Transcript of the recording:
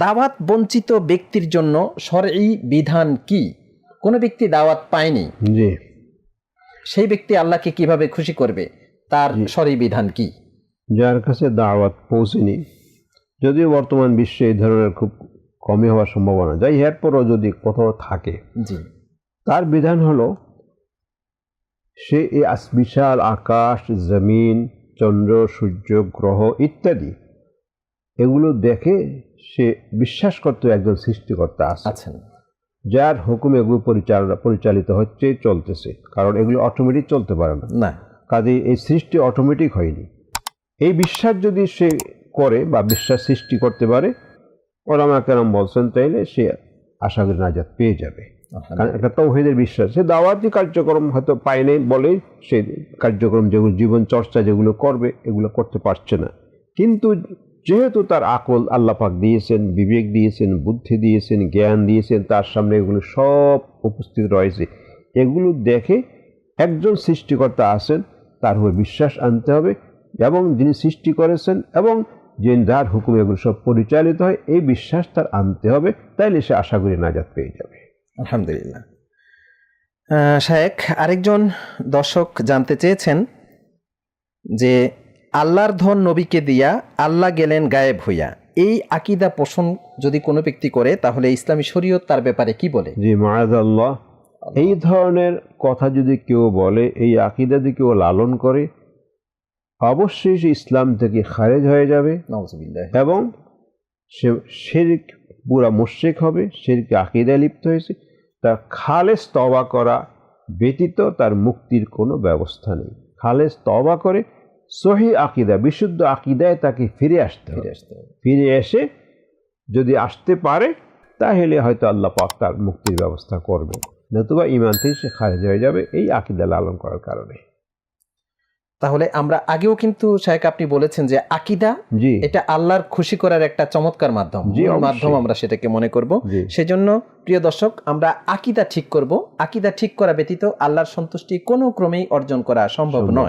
দাওয়াত বঞ্চিত ব্যক্তির জন্য সরই বিধান কি? কোনো ব্যক্তি দাওয়াত পায়নি। সেই ব্যক্তি আল্লাহকে কীভাবে খুশি করবে? তার সরই বিধান কি? যার কাছে দাওয়াত পৌঁছেনি যদিও বর্তমান বিশ্বে এই ধরনের খুব কমই হওয়ার সম্ভাবনা। যাই এরপরও যদি কোথাও থাকে জি। তার বিধান হলো সে এই বিশাল আকাশ জমিন চন্দ্র সূর্য গ্রহ ইত্যাদি এগুলো দেখে সে বিশ্বাস করতে একজন সৃষ্টিকর্তা আছে আছেন যার হুকুমে এগুলো পরিচালনা পরিচালিত হচ্ছে চলতেছে। কারণ এগুলো অটোমেটিক চলতে পারে না। না। কাজে এই সৃষ্টি অটোমেটিক হয়নি। এই বিশ্বাস যদি সে করে বা বিশ্বাস সৃষ্টি করতে পারে ওলামা কেরাম বলছেন তাইলে সে আশা করি নাজাত পেয়ে যাবে। কারণ একটা তৌহিদের বিশ্বাস। সে দাওয়াতি কার্যক্রম হয়তো পায় নাই বলেই সে কার্যক্রম যেগুলো জীবন চর্চা যেগুলো করবে এগুলো করতে পারছে না। কিন্তু যেহেতু তার আকল আল্লাপাক দিয়েছেন, বিবেক দিয়েছেন, বুদ্ধি দিয়েছেন, জ্ঞান দিয়েছেন, তার সামনে এগুলো সব উপস্থিত রয়েছে। এগুলো দেখে একজন সৃষ্টিকর্তা আছেন, তার উপর বিশ্বাস আনতে হবে এবং যিনি সৃষ্টি করেছেন এবং যে যার হুকুমে এগুলো সব পরিচালিত হয়, এই বিশ্বাস তার আনতে হবে, তাইলে সে আশা করি নাজাত পেয়ে যাবে। আলহামদুলিল্লাহ। শায়েখ, আরেকজন দর্শক জানতে চেয়েছেন যে আল্লাহর ধন নবীকে দিয়া আল্লাহ গেলেন গায়েব হইয়া। এই আকিদা পোষণ যদি কোনো ব্যক্তি করে তাহলে ইসলামী শরীয়ত তার ব্যাপারে কি বলে? জি আল্লাহ এই ধরনের কথা যদি কেউ বলে এই আকিদা যদি কেউ লালন করে অবশ্যই সে ইসলাম থেকে খারেজ হয়ে যাবে এবং সে শেরিক পুরা মুশ্রিক হবে শেরিকে আকিদায় লিপ্ত হয়েছে তার খালেস তবা করা ব্যতীত তার মুক্তির কোনো ব্যবস্থা নেই। খালেস তবা করে সহি আকিদা বিশুদ্ধ আকিদায় তাকে ফিরে আসতে ফিরে আসতে ফিরে এসে যদি আসতে পারে তাহলে হয়তো আল্লাহ পাক তার মুক্তির ব্যবস্থা করবে। নতুবা ইমান থেকে সে খারেজ হয়ে যাবে এই আকিদা লালন করার কারণে। তাহলে আমরা আগেও কিন্তু শায়েখ আপনি বলেছেন যে আকিদা জি। এটা আল্লাহর খুশি করার একটা চমৎকার মাধ্যম। জি, মাধ্যম আমরা সেটাকে মনে করব। সেজন্য প্রিয় দর্শক আমরা আকিদা ঠিক করব। আকিদা ঠিক করা ব্যতীত আল্লাহর সন্তুষ্টি কোনো ক্রমেই অর্জন করা সম্ভব। নয়।